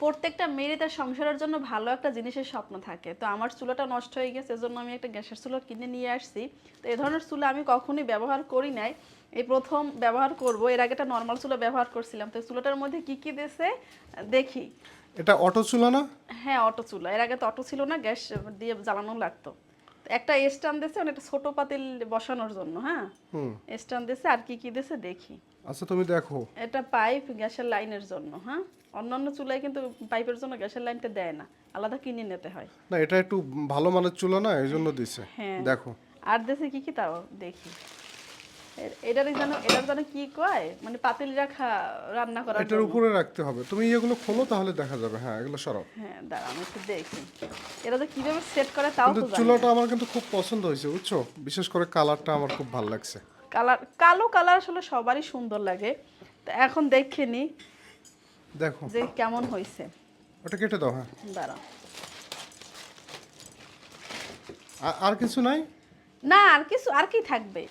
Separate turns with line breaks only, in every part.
প্রত্যেকটা মেয়েরই তার সংসারের জন্য ভালো একটা জিনিসের স্বপ্ন থাকে। তো আমার চুলাটা নষ্ট হয়ে গেছে এজন্য আমি একটা গ্যাসের চুলা কিনে নিয়ে আসছি। তো এই ধরনের চুলা আমি কখনোই ব্যবহার করি নাই। এই প্রথম ব্যবহার করব এর আগে একটা নর্মাল চুলা ব্যবহার করছিলাম। তো চুলাটার মধ্যে কি কি দিয়েছে দেখি।
এটা অটো চুলা না?
হ্যাঁ অটো চুলা। এর আগে তো অটো ছিল না গ্যাস দিয়ে জ্বালানো লাগতো। একটা স্ট্যান্ড দিয়েছে মানে একটা ছোট পাতিল বসানোর জন্য হ্যাঁ? স্ট্যান্ড দিয়েছে আর কি কি দিয়েছে দেখি।
আচ্ছা তুমি দেখো।
এটা পাইপ গ্যাসের লাইনের জন্য হ্যাঁ? অন্যান্য চুলায় কিন্তু পাইপের জন্য গ্যাসের লাইনটা দেয় না আলাদা কিনে নিতে হয়।
না এটা একটু ভালো মানের চুলা না এই জন্য দিছে।
হ্যাঁ।
দেখো।
আর দেশে কি কি তাও দেখি। এটার যেন এটার যেন কি কয়? মানে পাতিল রাখা রান্না করার
এটার উপরে রাখতে হবে। তুমি এগুলো খোলো তাহলে দেখা যাবে। হ্যাঁ এগুলো সরাও।
হ্যাঁ দাঁড়া আমি একটু দেখি। এটা যে কীভাবে সেট করে তাও তো জানি
চুলাটা আমার কিন্তু খুব পছন্দ হয়েছে বুঝছ? বিশেষ করে কালারটা আমার খুব ভালো লাগছে।
কালার কালো কালার আসলে সবারই সুন্দর লাগে। তো এখন দেখে নি
দেখো।
যে কেমন হয়েছে।
ওটা কেটে দাও হ্যাঁ।
দাঁড়া।
আর কিছু নাই?
না আর কিছু আর কি থাকবে?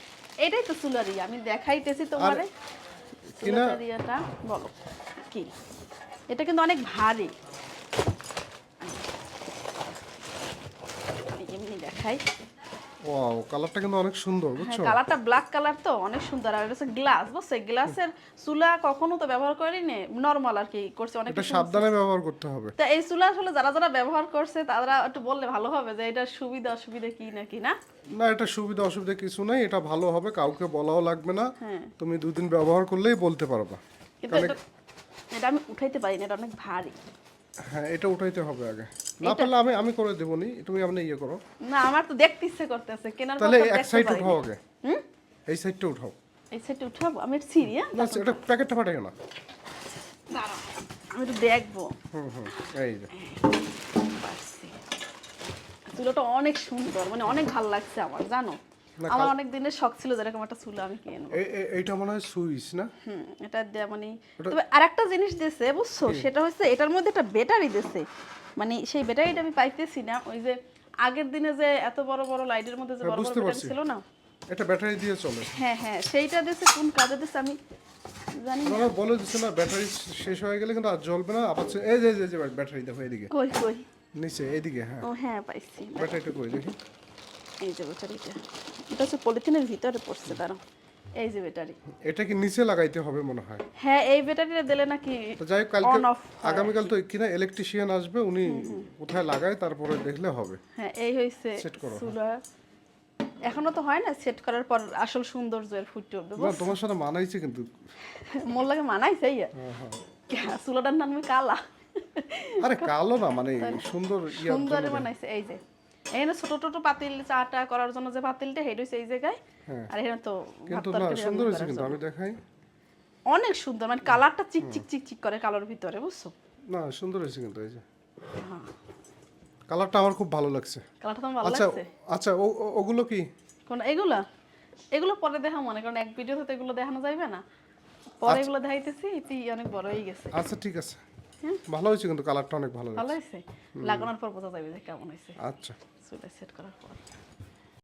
এটাই তো চুলারি আমি দেখাইতেছি তোমারে। চুলারিয়াটা বলো। কি? এটা কিন্তু অনেক ভারী। এমনি দেখাই।
ওয়াও কালারটা কিন্তু অনেক সুন্দর
হ্যাঁ
বুঝছ?
কালারটা ব্ল্যাক কালার তো অনেক সুন্দর। আর এটা হচ্ছে গ্লাস বুঝছে? গ্লাসের চুলা কখনো তো ব্যবহার করিনি নর্মাল আর কি করছে অনেক
এটা সাবধানে ব্যবহার করতে হবে।
তা এই চুলা আসলে যারা যারা ব্যবহার করছে তারা একটু বললে ভালো হবে যে এটার সুবিধা অসুবিধা কি না কি না?
না এটা সুবিধা অসুবিধা কিছু নাই এটা ভালো হবে কাউকে বলাও লাগবে না।
হ্যাঁ।
তুমি দুদিন ব্যবহার করলেই বলতে পারবা।
কিন্তু এটা এটা আমি উঠাইতে পারি না এটা অনেক ভারী।
হ্যাঁ এটা উঠাইতে হবে আগে। না পারলে আমি আমি করে দেবো নি। তুমি আপনি ইয়ে করো।
না আমার তো দেখতে ইচ্ছে করতেছে কেনার
তাহলে এক সাইড উঠাও আগে।
হুম?
এই সাইডটা উঠাও।
এই সাইডটা উঠাবো আমি ছিড়ি হ্যাঁ?
না এটা প্যাকেটটা ফাটাই না।
দাঁড়াও আমি একটু দেখব।
হুম হুম এই যে।
চুলোটা অনেক সুন্দর মানে অনেক ভালো লাগছে আমার জানো? আমার অনেক দিনের শখ ছিল যেরকম একটা চুলো আমি কিনে নেব।
এই- এই- এইটা মনে হয় সুইচ না?
হুম এটা দেয়া মানে তবে আরেকটা জিনিস দিয়েছে বুঝছ? সেটা হচ্ছে এটার মধ্যে একটা ব্যাটারি দিয়েছে। মানে সেই ব্যাটারিটা আমি পাইতেছি না ওই যে আগের দিনে যে এত বড় বড় লাইটের মধ্যে যে বড় বড় ব্যাটারি ছিল না?
এটা ব্যাটারি দিয়ে চলে।
হ্যাঁ হ্যাঁ সেইটা দিয়েছে কোন কাজে দিয়েছে আমি জানি না।
বলে দিচ্ছে না ব্যাটারি শেষ হয়ে গেলে কিন্তু আর জ্বলবে না আবার এই যে যে- যে ব্যাটারি দেখো এদিকে
কই কই?
নিচে এইদিকে হ্যাঁ।
ও হ্যাঁ পাইছি।
ব্যাটারিটা কই দেখি।
এই যে ব্যাটারিটা। এটা হচ্ছে পলিথিনের ভিতরে পড়ছে দাঁড়াও। এই যে ব্যাটারি।
এটা কি নিচে লাগাইতে হবে মনে হয়?
হ্যাঁ এই ব্যাটারিটা দিলে নাকি
যাই হোক কালকে
হয়।
আগামীকাল তো কিনা ইলেকট্রিশিয়ান আসবে উনি কোথায় লাগায় তারপরে দেখলে হবে।
হ্যাঁ এই
হ্যাঁ।
চুলা এখনও তো হয় না সেট করার পর আসল সৌন্দর্যের ফুটে উঠবে
না তোমার সাথে মানাইছে কিন্তু।
মোর লাগে মানাইছে ইয়া
হ্যাঁ, হ্যাঁ।
চুলাটার নাম কালা।
আরে কালো না মানে সুন্দর
সুন্দরে বানাইছে এই যে। এখানে ছোট ছোট পাতিল চাটা করার জন্য যে পাতিলটা হেড হয়েছে এই জায়গায়।
হ্যাঁ।
আর এখানে তো
কিন্তু না সুন্দর কিন্তু আমি দেখাই।
অনেক সুন্দর মানে কালারটা চিক চিক চিক চিক করে কালোর ভিতরে বুঝছ?
না সুন্দর কিন্তু এই যে।
হ্যাঁ।
কালারটা আমার খুব ভালো লাগছে।
কালারটা ভালো
আচ্ছা
লাগছে?
আচ্ছা ওগুলো কি?
কোন এগুলা? এগুলো পরে দেখা মনে কারণ এক ভিডিওতে তো এগুলো দেখানো যাবে না। পরে এগুলো দেখাইতেছি এটি অনেক বড় হয়ে গেছে।
আচ্ছা ঠিক আছে। ভালো হয়েছে কিন্তু কালারটা অনেক ভালো
ভালো হয়েছে। লাগানোর পর বোঝা যাবে যে কেমন হয়েছে।
আচ্ছা।
চুলে সেট করার পর।